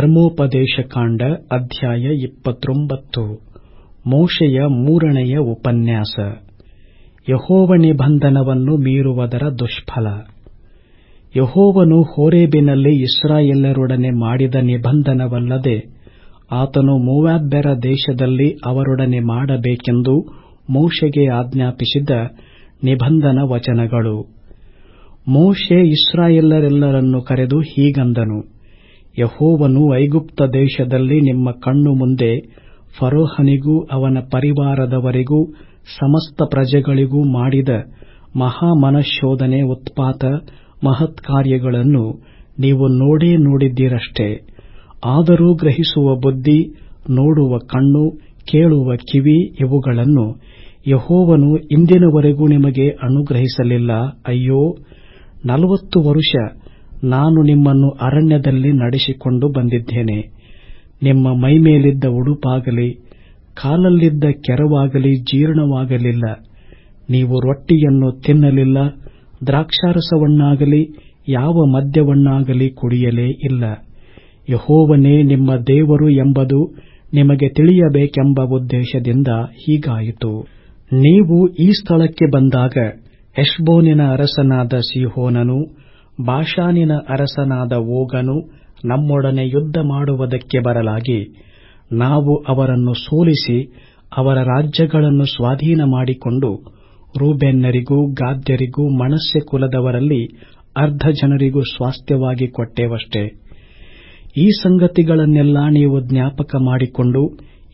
ಧರ್ಮೋಪದೇಶಕಾಂಡ ಅಧ್ಯಾಯ ಇಪ್ಪತ್ತೊಂಬತ್ತು, ಮೋಶೆಯ ಮೂರನೆಯ ಉಪನ್ಯಾಸ. ಯಹೋವ ನಿಬಂಧನವನ್ನು ಮೀರುವುದರ ದುಷ್ಫಲ. ಯಹೋವನು ಹೋರೇಬಿನಲ್ಲಿ ಇಸ್ರಾಯೇಲರೊಡನೆ ಮಾಡಿದ ನಿಬಂಧನವಲ್ಲದೆ ಆತನು ಮೂವಾಬ್ಯರ ದೇಶದಲ್ಲಿ ಅವರೊಡನೆ ಮಾಡಬೇಕೆಂದು ಮೋಶೆಗೆ ಆಜ್ಞಾಪಿಸಿದ ನಿಬಂಧನ ವಚನಗಳು. ಮೋಶೆ ಇಸ್ರಾಯೇಲರೆಲ್ಲರನ್ನು ಕರೆದು ಹೀಗಂದನು. ಯಹೋವನು ಐಗುಪ್ತ ದೇಶದಲ್ಲಿ ನಿಮ್ಮ ಕಣ್ಣು ಮುಂದೆ ಫರೋಹನಿಗೂ ಅವನ ಪರಿವಾರದವರಿಗೂ ಸಮಸ್ತ ಪ್ರಜೆಗಳಿಗೂ ಮಾಡಿದ ಮಹಾಮನಶೋಧನೆ ಉತ್ಪಾತ ಮಹತ್ ಕಾರ್ಯಗಳನ್ನು ನೀವು ನೋಡೇ ನೋಡಿದ್ದೀರಷ್ಟೇ. ಆದರೂ ಗ್ರಹಿಸುವ ಬುದ್ಧಿ, ನೋಡುವ ಕಣ್ಣು, ಕೇಳುವ ಕಿವಿ ಇವುಗಳನ್ನು ಯಹೋವನು ಇಂದಿನವರೆಗೂ ನಿಮಗೆ ಅನುಗ್ರಹಿಸಲಿಲ್ಲ. ಅಯ್ಯೋ, ನಲವತ್ತು ವರುಷ ನಾನು ನಿಮ್ಮನ್ನು ಅರಣ್ಯದಲ್ಲಿ ನಡೆಸಿಕೊಂಡು ಬಂದಿದ್ದೇನೆ. ನಿಮ್ಮ ಮೈಮೇಲಿದ್ದ ಉಡುಪಾಗಲಿ, ಕಾಲಲ್ಲಿದ್ದ ಕೆರವಾಗಲಿ ಜೀರ್ಣವಾಗಲಿಲ್ಲ. ನೀವು ರೊಟ್ಟಿಯನ್ನು ತಿನ್ನಲಿಲ್ಲ, ದ್ರಾಕ್ಷಾರಸವನ್ನಾಗಲಿ, ಯಾವ ಮದ್ಯವನ್ನಾಗಲಿ ಕುಡಿಯಲೇ ಇಲ್ಲ. ಯಹೋವನೇ ನಿಮ್ಮ ದೇವರು ಎಂಬುದು ನಿಮಗೆ ತಿಳಿಯಬೇಕೆಂಬ ಉದ್ದೇಶದಿಂದ ಹೀಗಾಯಿತು. ನೀವು ಈ ಸ್ಥಳಕ್ಕೆ ಬಂದಾಗ ಹೆಷ್ಬೋನಿನ ಅರಸನಾದ ಸಿಹೋನನು ಬಾಷಾನಿನ ಅರಸನಾದ ಓಗನು ನಮ್ಮೊಡನೆ ಯುದ್ಧ ಮಾಡುವುದಕ್ಕೆ ಬರಲಾಗಿ ನಾವು ಅವರನ್ನು ಸೋಲಿಸಿ ಅವರ ರಾಜ್ಯಗಳನ್ನು ಸ್ವಾಧೀನ ಮಾಡಿಕೊಂಡು ರೂಬೆನ್ನರಿಗೂ ಗಾದ್ಯರಿಗೂ ಮನಸ್ಸೆ ಕುಲದವರಲ್ಲಿ ಅರ್ಧ ಜನರಿಗೂ ಸ್ವಾಸ್ಥ್ಯವಾಗಿ ಕೊಟ್ಟೇವಷ್ಟೇ. ಈ ಸಂಗತಿಗಳನ್ನೆಲ್ಲ ನೀವು ಜ್ಞಾಪಕ ಮಾಡಿಕೊಂಡು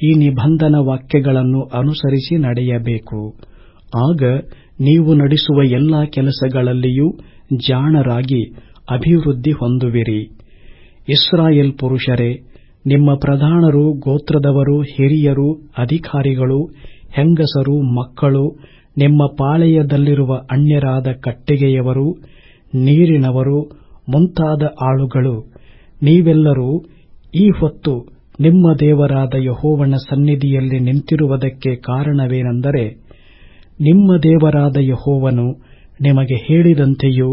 ಈ ನಿಬಂಧನ ವಾಕ್ಯಗಳನ್ನು ಅನುಸರಿಸಿ ನಡೆಯಬೇಕು. ಆಗ ನೀವು ನಡೆಸುವ ಎಲ್ಲಾ ಕೆಲಸಗಳಲ್ಲಿಯೂ ಜಾಣರಾಗಿ ಅಭಿವೃದ್ಧಿ ಹೊಂದುವಿರಿ. ಇಸ್ರಾಯೇಲ್ ಪುರುಷರೇ, ನಿಮ್ಮ ಪ್ರಧಾನರು, ಗೋತ್ರದವರು, ಹಿರಿಯರು, ಅಧಿಕಾರಿಗಳು, ಹೆಂಗಸರು, ಮಕ್ಕಳು, ನಿಮ್ಮ ಪಾಳೆಯದಲ್ಲಿರುವ ಅನ್ಯರಾದ ಕಟ್ಟಿಗೆಯವರು, ನೀರಿನವರು, ಮುಂತಾದ ಆಳುಗಳು, ನೀವೆಲ್ಲರೂ ಈ ಹೊತ್ತು ನಿಮ್ಮ ದೇವರಾದ ಯಹೋವನ ಸನ್ನಿಧಿಯಲ್ಲಿ ನಿಂತಿರುವುದಕ್ಕೆ ಕಾರಣವೇನೆಂದರೆ, ನಿಮ್ಮ ದೇವರಾದ ಯಹೋವನು ನಿಮಗೆ ಹೇಳಿದಂತೆಯೂ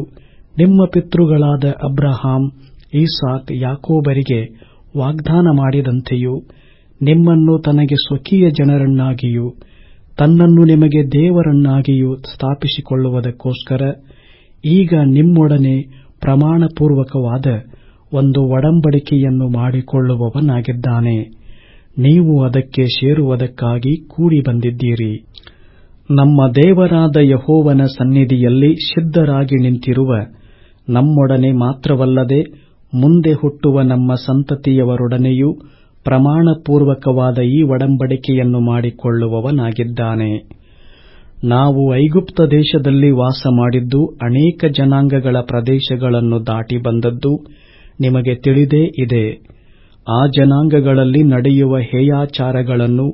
ನಿಮ್ಮ ಪಿತೃಗಳಾದ ಅಬ್ರಹಾಂ, ಈಸಾಕ್, ಯಾಕೋಬರಿಗೆ ವಾಗ್ದಾನ ಮಾಡಿದಂತೆಯೂ ನಿಮ್ಮನ್ನು ತನಗೆ ಸ್ವಕೀಯ ಜನರನ್ನಾಗಿಯೂ ತನ್ನನ್ನು ನಿಮಗೆ ದೇವರನ್ನಾಗಿಯೂ ಸ್ಥಾಪಿಸಿಕೊಳ್ಳುವುದಕ್ಕೋಸ್ಕರ ಈಗ ನಿಮ್ಮೊಡನೆ ಪ್ರಮಾಣಪೂರ್ವಕವಾದ ಒಂದು ಒಡಂಬಡಿಕೆಯನ್ನು ಮಾಡಿಕೊಳ್ಳುವವನಾಗಿದ್ದಾನೆ. ನೀವು ಅದಕ್ಕೆ ಸೇರುವುದಕ್ಕಾಗಿ ಕೂಡಿ ಬಂದಿದ್ದೀರಿ ನಮ್ಮ ದೇವರಾದ ಯಹೋವನ ಸನ್ನಿಧಿಯಲ್ಲಿ ಸಿದ್ಧರಾಗಿ ನಿಂತಿರುವ ನಮ್ಮೊಡನೆ ಮಾತ್ರವಲ್ಲದೆ ಮುಂದೆ ಹುಟ್ಟುವ ನಮ್ಮ ಸಂತತಿಯವರೊಡನೆಯೂ ಪ್ರಮಾಣಪೂರ್ವಕವಾದ ಈ ಒಡಂಬಡಿಕೆಯನ್ನು ಮಾಡಿಕೊಳ್ಳುವವನಾಗಿದ್ದಾನೆ. ನಾವು ಐಗುಪ್ತ ದೇಶದಲ್ಲಿ ವಾಸ ಮಾಡಿದ್ದು ಅನೇಕ ಜನಾಂಗಗಳ ಪ್ರದೇಶಗಳನ್ನು ದಾಟಿ ಬಂದದ್ದು ನಿಮಗೆ ತಿಳಿದೇ ಇದೆ. ಆ ಜನಾಂಗಗಳಲ್ಲಿ ನಡೆಯುವ ಹೇಯಾಚಾರಗಳನ್ನು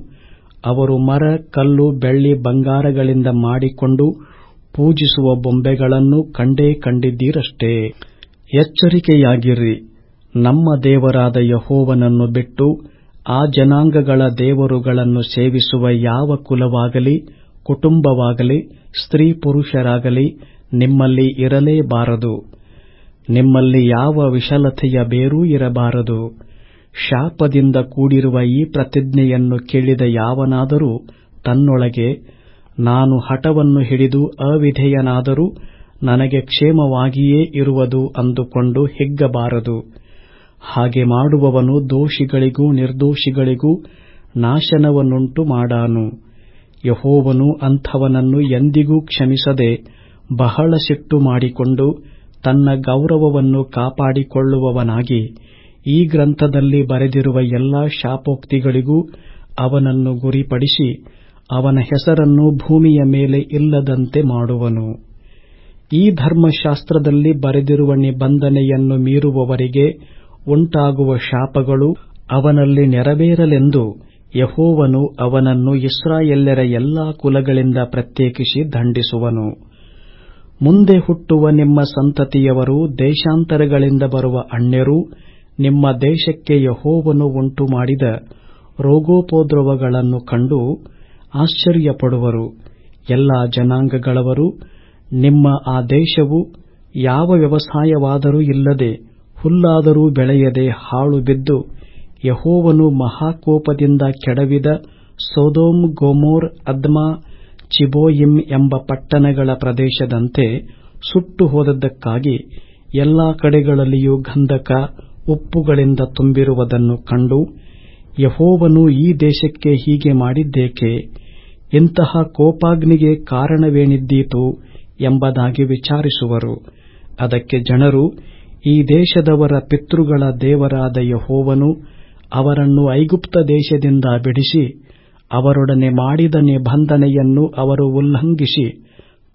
ಅವರು ಮರ ಕಲ್ಲು ಬೆಳ್ಳಿ ಬಂಗಾರಗಳಿಂದ ಮಾಡಿಕೊಂಡು ಪೂಜಿಸುವ ಬೊಂಬೆಗಳನ್ನು ಕಂಡೇ ಕಂಡಿದ್ದೀರಷ್ಟೇ. ಎಚ್ಚರಿಕೆಯಾಗಿರಿ, ನಮ್ಮ ದೇವರಾದ ಯಹೋವನನ್ನು ಬಿಟ್ಟು ಆ ಜನಾಂಗಗಳ ದೇವರುಗಳನ್ನು ಸೇವಿಸುವ ಯಾವ ಕುಲವಾಗಲಿ ಕುಟುಂಬವಾಗಲಿ ಸ್ತ್ರೀ ಪುರುಷರಾಗಲಿ ನಿಮ್ಮಲ್ಲಿ ಇರಲೇಬಾರದು. ನಿಮ್ಮಲ್ಲಿ ಯಾವ ವಿಶಲತೆಯ ಬೇರೂ ಇರಬಾರದು. ಶಾಪದಿಂದ ಕೂಡಿರುವ ಈ ಪ್ರತಿಜ್ಞೆಯನ್ನು ಕೇಳಿದ ಯಾವನಾದರೂ ತನ್ನೊಳಗೆ, ನಾನು ಹಠವನ್ನು ಹಿಡಿದು ಅವಿಧೇಯನಾದರೂ ನನಗೆ ಕ್ಷೇಮವಾಗಿಯೇ ಇರುವುದು ಅಂದುಕೊಂಡು ಹಿಗ್ಗಬಾರದು. ಹಾಗೆ ಮಾಡುವವನು ದೋಷಿಗಳಿಗೂ ನಿರ್ದೋಷಿಗಳಿಗೂ ನಾಶನವನ್ನುಂಟು ಮಾಡಾನು. ಯಹೋವನು ಅಂಥವನನ್ನು ಎಂದಿಗೂ ಕ್ಷಮಿಸದೆ ಬಹಳ ಸಿಟ್ಟು ಮಾಡಿಕೊಂಡು ತನ್ನ ಗೌರವವನ್ನು ಕಾಪಾಡಿಕೊಳ್ಳುವವನಾಗಿ ಈ ಗ್ರಂಥದಲ್ಲಿ ಬರೆದಿರುವ ಎಲ್ಲಾ ಶಾಪೋಕ್ತಿಗಳಿಗೂ ಅವನನ್ನು ಗುರಿಪಡಿಸಿ ಅವನ ಹೆಸರನ್ನು ಭೂಮಿಯ ಮೇಲೆ ಇಲ್ಲದಂತೆ ಮಾಡುವನು. ಈ ಧರ್ಮಶಾಸ್ತ್ರದಲ್ಲಿ ಬರೆದಿರುವ ನಿಬಂಧನೆಯನ್ನು ಮೀರುವವರಿಗೆ ಉಂಟಾಗುವ ಶಾಪಗಳು ಅವನಲ್ಲಿ ನೆರವೇರಲೆಂದು ಯಹೋವನು ಅವನನ್ನು ಇಸ್ರಾಯೇಲ್ಯರ ಎಲ್ಲಾ ಕುಲಗಳಿಂದ ಪ್ರತ್ಯೇಕಿಸಿ ದಂಡಿಸುವನು. ಮುಂದೆ ಹುಟ್ಟುವ ನಿಮ್ಮ ಸಂತತಿಯವರು ದೇಶಾಂತರಗಳಿಂದ ಬರುವ ಅನ್ಯರು ನಿಮ್ಮ ದೇಶಕ್ಕೆ ಯೆಹೋವನು ಉಂಟುಮಾಡಿದ ರೋಗೋಪದ್ರವಗಳನ್ನು ಕಂಡು ಆಶ್ಚರ್ಯಪಡುವರು. ಎಲ್ಲ ಜನಾಂಗಗಳವರು, ನಿಮ್ಮ ಆ ದೇಶವು ಯಾವ ವ್ಯವಸಾಯವಾದರೂ ಇಲ್ಲದೆ ಹುಲ್ಲಾದರೂ ಬೆಳೆಯದೆ ಹಾಳು ಬಿದ್ದು ಯಹೋವನು ಮಹಾಕೋಪದಿಂದ ಕೆಡವಿದ ಸೋದೋಮ್, ಗೊಮೋರ್, ಅದ್ಮಾ ಚಿಬೋಯಿಂ ಎಂಬ ಪಟ್ಟಣಗಳ ಪ್ರದೇಶದಂತೆ ಸುಟ್ಟು ಹೋದದ್ದಕ್ಕಾಗಿ ಎಲ್ಲಾ ಕಡೆಗಳಲ್ಲಿಯೂ ಗಂಧಕ ಉಪ್ಪುಗಳಿಂದ ತುಂಬಿರುವುದನ್ನು ಕಂಡು ಯಹೋವನು ಈ ದೇಶಕ್ಕೆ ಹೀಗೆ ಮಾಡಿದ್ದೇಕೆ? ಇಂತಹ ಕೋಪಾಗ್ನಿಗೆ ಕಾರಣವೇನಿದ್ದೀತು ಎಂಬುದಾಗಿ ವಿಚಾರಿಸುವರು. ಅದಕ್ಕೆ ಜನರು, ಈ ದೇಶದವರ ಪಿತೃಗಳ ದೇವರಾದ ಯಹೋವನು ಅವರನ್ನು ಐಗುಪ್ತ ದೇಶದಿಂದ ಬಿಡಿಸಿ, ಅವರೊಡನೆ ಮಾಡಿದ ನಿಬಂಧನೆಯನ್ನು ಅವರು ಉಲ್ಲಂಘಿಸಿ,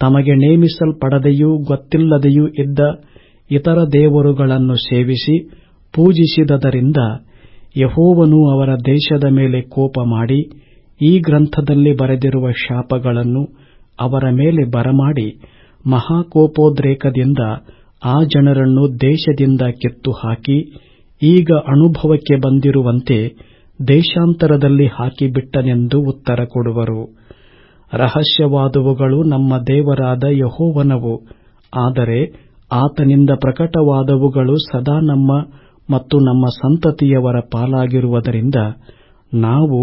ತಮಗೆ ನೇಮಿಸಲ್ಪಡದೆಯೂ ಗೊತ್ತಿಲ್ಲದೆಯೂ ಇದ್ದ ಇತರ ದೇವರುಗಳನ್ನು ಸೇವಿಸಿ ಪೂಜಿಸಿದದರಿಂದ ಯಹೋವನು ಅವರ ದೇಶದ ಮೇಲೆ ಕೋಪ ಮಾಡಿ ಈ ಗ್ರಂಥದಲ್ಲಿ ಬರೆದಿರುವ ಶಾಪಗಳನ್ನು ಅವರ ಮೇಲೆ ಬರಮಾಡಿ ಮಹಾಕೋಪೋದ್ರೇಕದಿಂದ ಆ ಜನರನ್ನು ದೇಶದಿಂದ ಕೆತ್ತು ಹಾಕಿ ಈಗ ಅನುಭವಕ್ಕೆ ಬಂದಿರುವಂತೆ ದೇಶಾಂತರದಲ್ಲಿ ಹಾಕಿಬಿಟ್ಟನೆಂದು ಉತ್ತರ ಕೊಡುವರು. ರಹಸ್ಯವಾದವುಗಳು ನಮ್ಮ ದೇವರಾದ ಯಹೋವನವು, ಆದರೆ ಆತನಿಂದ ಪ್ರಕಟವಾದವುಗಳು ಸದಾ ನಮ್ಮ ಮತ್ತು ನಮ್ಮ ಸಂತತಿಯವರ ಪಾಲಾಗಿರುವುದರಿಂದ ನಾವು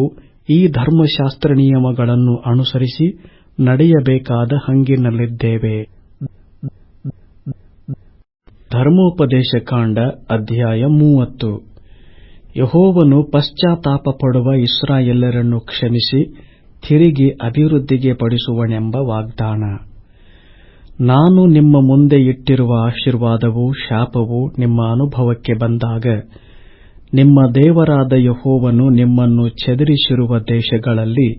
ಈ ಧರ್ಮಶಾಸ್ತ್ರ ನಿಯಮಗಳನ್ನು ಅನುಸರಿಸಿ ನಡೆಯಬೇಕಾದ ಹಂಗಿನಲ್ಲಿದ್ದೇವೆ. ಧರ್ಮೋಪದೇಶ ಕಾಂಡ ಅಧ್ಯಾಯ ಮೂವತ್ತು. ಯಹೋವನು ಪಶ್ಚಾತ್ತಾಪ ಪಡುವ ಇಸ್ರಾಯೇಲರನ್ನು ಕ್ಷಮಿಸಿ, ತಿರುಗಿ ಅಭಿವೃದ್ಧಿಗೆ ಪಡಿಸುವನೆಂಬ ವಾಗ್ದಾನ. ನಾನು ನಿಮ್ಮ ಮುಂದೆ ಇಟ್ಟಿರುವ ಆಶೀರ್ವಾದವೂ ಶಾಪವು ನಿಮ್ಮ ಅನುಭವಕ್ಕೆ ಬಂದಾಗ ನಿಮ್ಮ ದೇವರಾದ ಯೆಹೋವನು ನಿಮ್ಮನ್ನು ಚದುರಿಸಿರುವ ದೇಶಗಳಲ್ಲಿ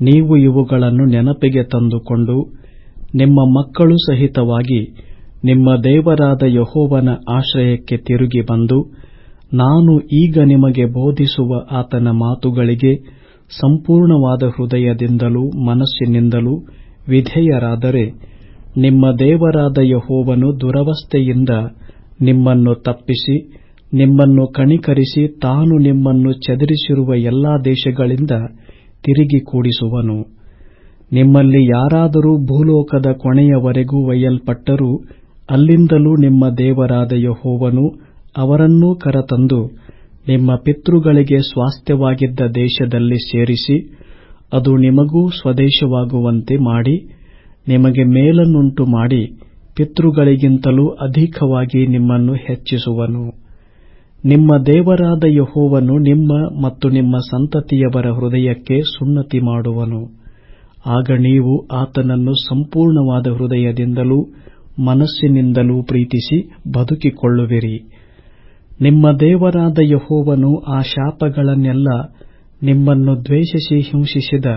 ನೀವು ಇವುಗಳನ್ನು ನೆನಪಿಗೆ ತಂದುಕೊಂಡು ನಿಮ್ಮ ಮಕ್ಕಳು ಸಹಿತವಾಗಿ ನಿಮ್ಮ ದೇವರಾದ ಯೆಹೋವನ ಆಶ್ರಯಕ್ಕೆ ತಿರುಗಿ ಬಂದು ನಾನು ಈಗ ನಿಮಗೆ ಬೋಧಿಸುವ ಆತನ ಮಾತುಗಳಿಗೆ ಸಂಪೂರ್ಣವಾದ ಹೃದಯದಿಂದಲೂ ಮನಸ್ಸಿನಿಂದಲೂ ವಿಧೇಯರಾದರೆ ನಿಮ್ಮ ದೇವರಾದ ಯಹೋವನು ದುರವಸ್ಥೆಯಿಂದ ನಿಮ್ಮನ್ನು ತಪ್ಪಿಸಿ, ನಿಮ್ಮನ್ನು ಕಣಿಕರಿಸಿ ತಾನು ನಿಮ್ಮನ್ನು ಚದರಿಸಿರುವ ಎಲ್ಲಾ ದೇಶಗಳಿಂದ ತಿರುಗಿ ಕೂಡಿಸುವನು. ನಿಮ್ಮಲ್ಲಿ ಯಾರಾದರೂ ಭೂಲೋಕದ ಕೊನೆಯವರೆಗೂ ಒಯ್ಯಲ್ಪಟ್ಟರೂ ಅಲ್ಲಿಂದಲೂ ನಿಮ್ಮ ದೇವರಾದ ಯಹೋವನು ಅವರನ್ನೂ ಕರತಂದು ನಿಮ್ಮ ಪಿತೃಗಳಿಗೆ ಸ್ವಾಸ್ಥ್ಯವಾಗಿದ್ದ ದೇಶದಲ್ಲಿ ಸೇರಿಸಿ, ಅದು ನಿಮಗೂ ಸ್ವದೇಶವಾಗುವಂತೆ ಮಾಡಿ ನಿಮಗೆ ಮೇಲನ್ನುಂಟು ಮಾಡಿ ಪಿತೃಗಳಿಗಿಂತಲೂ ಅಧಿಕವಾಗಿ ನಿಮ್ಮನ್ನು ಹೆಚ್ಚಿಸುವನು. ನಿಮ್ಮ ದೇವರಾದ ಯೆಹೋವನು ನಿಮ್ಮ ಮತ್ತು ನಿಮ್ಮ ಸಂತತಿಯವರ ಹೃದಯಕ್ಕೆ ಸುನ್ನತಿ ಮಾಡುವನು. ಆಗ ನೀವು ಆತನನ್ನು ಸಂಪೂರ್ಣವಾದ ಹೃದಯದಿಂದಲೂ ಮನಸ್ಸಿನಿಂದಲೂ ಪ್ರೀತಿಸಿ ಬದುಕಿಕೊಳ್ಳುವಿರಿ. ನಿಮ್ಮ ದೇವರಾದ ಯೆಹೋವನು ಆ ಶಾಪಗಳನ್ನೆಲ್ಲ ನಿಮ್ಮನ್ನು ದ್ವೇಷಿಸಿ ಹಿಂಸಿಸಿದ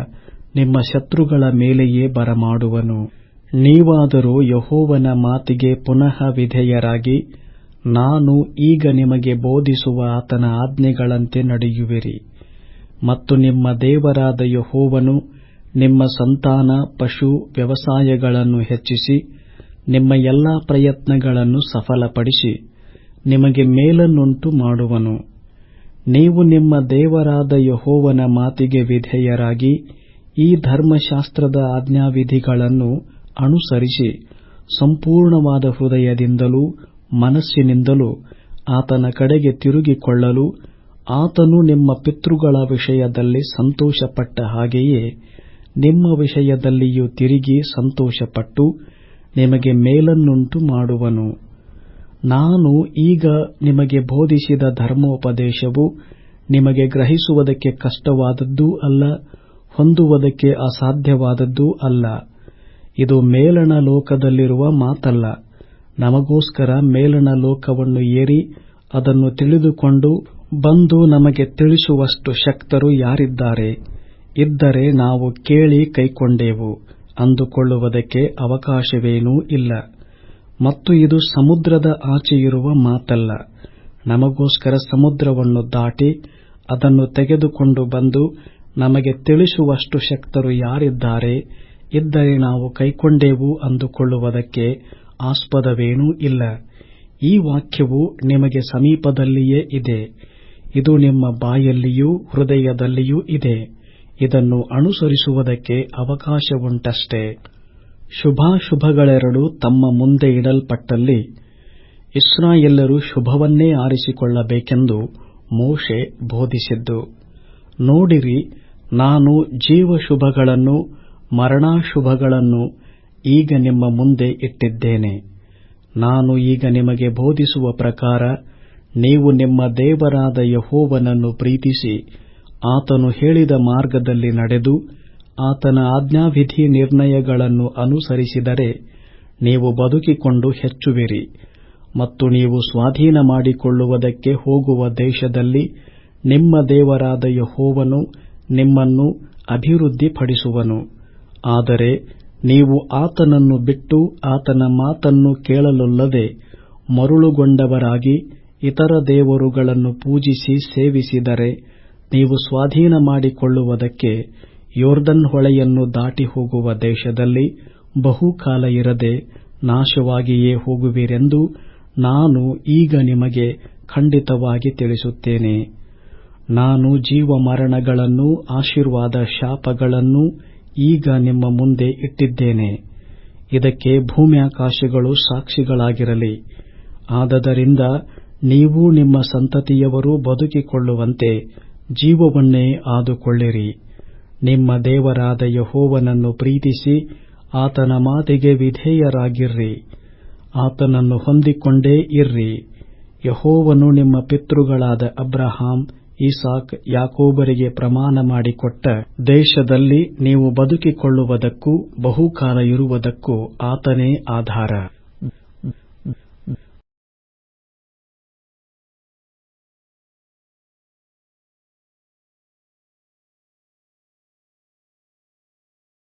ನಿಮ್ಮ ಶತ್ರುಗಳ ಮೇಲೆಯೇ ಬರಮಾಡುವನು. ನೀವಾದರೂ ಯಹೋವನ ಮಾತಿಗೆ ಪುನಃ ವಿಧೇಯರಾಗಿ, ನಾನು ಈಗ ನಿಮಗೆ ಬೋಧಿಸುವ ಆತನ ಆಜ್ಞೆಗಳಂತೆ ನಡೆಯುವಿರಿ. ಮತ್ತು ನಿಮ್ಮ ದೇವರಾದ ಯಹೋವನು ನಿಮ್ಮ ಸಂತಾನ, ಪಶು, ವ್ಯವಸಾಯಗಳನ್ನು ಹೆಚ್ಚಿಸಿ, ನಿಮ್ಮ ಎಲ್ಲಾ ಪ್ರಯತ್ನಗಳನ್ನು ಸಫಲಪಡಿಸಿ, ನಿಮಗೆ ಮೇಲನ್ನುಂಟು ಮಾಡುವನು. ನೀವು ನಿಮ್ಮ ದೇವರಾದ ಯಹೋವನ ಮಾತಿಗೆ ವಿಧೇಯರಾಗಿ ಈ ಧರ್ಮಶಾಸ್ತ್ರದ ಆಜ್ಞಾವಿಧಿಗಳನ್ನು ಅನುಸರಿಸಿ ಸಂಪೂರ್ಣವಾದ ಹೃದಯದಿಂದಲೂ ಮನಸ್ಸಿನಿಂದಲೂ ಆತನ ಕಡೆಗೆ ತಿರುಗಿಕೊಳ್ಳಲು ಆತನು ನಿಮ್ಮ ಪಿತೃಗಳ ವಿಷಯದಲ್ಲಿ ಸಂತೋಷಪಟ್ಟ ಹಾಗೆಯೇ ನಿಮ್ಮ ವಿಷಯದಲ್ಲಿಯೂ ತಿರುಗಿ ಸಂತೋಷಪಟ್ಟು ನಿಮಗೆ ಮೇಲನ್ನುಂಟು ಮಾಡುವನು. ನಾನು ಈಗ ನಿಮಗೆ ಬೋಧಿಸಿದ ಧರ್ಮೋಪದೇಶವು ನಿಮಗೆ ಗ್ರಹಿಸುವುದಕ್ಕೆ ಕಷ್ಟವಾದದ್ದೂ ಅಲ್ಲ ಹೊಂದುವುದಕ್ಕೆ ಅಸಾಧ್ಯವಾದದ್ದೂ ಅಲ್ಲ. ಇದು ಮೇಲಣ ಲೋಕದಲ್ಲಿರುವ ಮಾತಲ್ಲ. ನಮಗೋಸ್ಕರ ಮೇಲಣ ಲೋಕವನ್ನು ಏರಿ ಅದನ್ನು ತಿಳಿದುಕೊಂಡು ಬಂದು ನಮಗೆ ತಿಳಿಸುವಷ್ಟು ಶಕ್ತರು ಯಾರಿದ್ದಾರೆ? ಇದ್ದರೆ ನಾವು ಕೇಳಿ ಕೈಕೊಂಡೆವು. ಅಂದುಕೊಳ್ಳುವುದಕ್ಕೆ ಅವಕಾಶವೇನೂ ಇಲ್ಲ. ಮತ್ತು ಇದು ಸಮುದ್ರದ ಆಚೆಯಿರುವ ಮಾತಲ್ಲ. ನಮಗೋಸ್ಕರ ಸಮುದ್ರವನ್ನು ದಾಟಿ ಅದನ್ನು ತೆಗೆದುಕೊಂಡು ಬಂದು ನಮಗೆ ತಿಳಿಸುವಷ್ಟು ಶಕ್ತರು ಯಾರಿದ್ದಾರೆ, ಇದ್ದರೆ ನಾವು ಕೈಕೊಂಡೆವು ಅಂದುಕೊಳ್ಳುವುದಕ್ಕೆ ಆಸ್ಪದವೇನೂ ಇಲ್ಲ. ಈ ವಾಕ್ಯವು ನಿಮಗೆ ಸಮೀಪದಲ್ಲಿಯೇ ಇದೆ. ಇದು ನಿಮ್ಮ ಬಾಯಲ್ಲಿಯೂ ಹೃದಯದಲ್ಲಿಯೂ ಇದೆ. ಇದನ್ನು ಅನುಸರಿಸುವುದಕ್ಕೆ ಅವಕಾಶವುಂಟಷ್ಟೇ. ಶುಭಾಶುಭಗಳೆರಡು ತಮ್ಮ ಮುಂದೆ ಇಡಲ್ಪಟ್ಟಲ್ಲಿ, ಇಸ್ರಾಯೇಲ್ಯರು ಶುಭವನ್ನೇ ಆರಿಸಿಕೊಳ್ಳಬೇಕೆಂದು ಮೋಶೆ ಬೋಧಿಸಿದ್ದು. ನೋಡಿರಿ ನಾನು ಜೀವಶುಭಗಳನ್ನು, ಮರಣಾಶುಭಗಳನ್ನು ಈಗ ನಿಮ್ಮ ಮುಂದೆ ಇಟ್ಟಿದ್ದೇನೆ. ನಾನು ಈಗ ನಿಮಗೆ ಬೋಧಿಸುವ ಪ್ರಕಾರ, ನೀವು ನಿಮ್ಮ ದೇವರಾದ ಯಹೋವನನ್ನು ಪ್ರೀತಿಸಿ, ಆತನು ಹೇಳಿದ ಮಾರ್ಗದಲ್ಲಿ ನಡೆದು, ಆತನ ಆಜ್ಞಾವಿಧಿ ನಿರ್ಣಯಗಳನ್ನು ಅನುಸರಿಸಿದರೆ, ನೀವು ಬದುಕಿಕೊಂಡು ಹೆಚ್ಚುವಿರಿ. ಮತ್ತು ನೀವು ಸ್ವಾಧೀನ ಮಾಡಿಕೊಳ್ಳುವುದಕ್ಕೆ ಹೋಗುವ ದೇಶದಲ್ಲಿ ನಿಮ್ಮ ದೇವರಾದ ಯಹೋವನು ನಿಮ್ಮನ್ನು ಅಭಿವೃದ್ಧಿಪಡಿಸುವನು. ಆದರೆ ನೀವು ಆತನನ್ನು ಬಿಟ್ಟು ಆತನ ಮಾತನ್ನು ಕೇಳಲೊಲ್ಲದೆ ಮರುಳುಗೊಂಡವರಾಗಿ ಇತರ ದೇವರುಗಳನ್ನು ಪೂಜಿಸಿ ಸೇವಿಸಿದರೆ ನೀವು ಸ್ವಾಧೀನ ಮಾಡಿಕೊಳ್ಳುವುದಕ್ಕೆ ಯೋರ್ಧನ್ ಹೊಳೆಯನ್ನು ದಾಟಿ ಹೋಗುವ ದೇಶದಲ್ಲಿ ಬಹುಕಾಲ ಇರದೆ ನಾಶವಾಗಿಯೇ ಹೋಗುವಿರೆಂದು ನಾನು ಈಗ ನಿಮಗೆ ಖಂಡಿತವಾಗಿ ತಿಳಿಸುತ್ತೇನೆ. ನಾನು ಜೀವ ಮರಣಗಳನ್ನು ಆಶೀರ್ವಾದ ಶಾಪಗಳನ್ನೂ ಈಗ ನಿಮ್ಮ ಮುಂದೆ ಇಟ್ಟಿದ್ದೇನೆ. ಇದಕ್ಕೆ ಭೂಮ್ಯಾಕಾಶಗಳು ಸಾಕ್ಷಿಗಳಾಗಿರಲಿ. ಆದದರಿಂದ ನೀವು ನಿಮ್ಮ ಸಂತತಿಯವರು ಬದುಕಿಕೊಳ್ಳುವಂತೆ ಜೀವವನ್ನೇ ಆದುಕೊಳ್ಳಿರಿ. ನಿಮ್ಮ ದೇವರಾದ ಯಹೋವನನ್ನು ಪ್ರೀತಿಸಿ ಆತನ ಮಾತಿಗೆ ವಿಧೇಯರಾಗಿರ್ರಿ. ಆತನನ್ನು ಹೊಂದಿಕೊಂಡೇ ಇರ್ರಿ. ಯಹೋವನು ನಿಮ್ಮ ಪಿತೃಗಳಾದ ಅಬ್ರಹಾಂ ಇಸಾಕ್ ಯಾಕೋಬರಿಗೆ ಪ್ರಮಾಣ ಮಾಡಿಕೊಟ್ಟ ದೇಶದಲ್ಲಿ ನೀವು ಬದುಕಿಕೊಳ್ಳುವುದಕ್ಕೂ ಬಹುಕಾಲ ಇರುವುದಕ್ಕೂ ಆತನೇ ಆಧಾರ.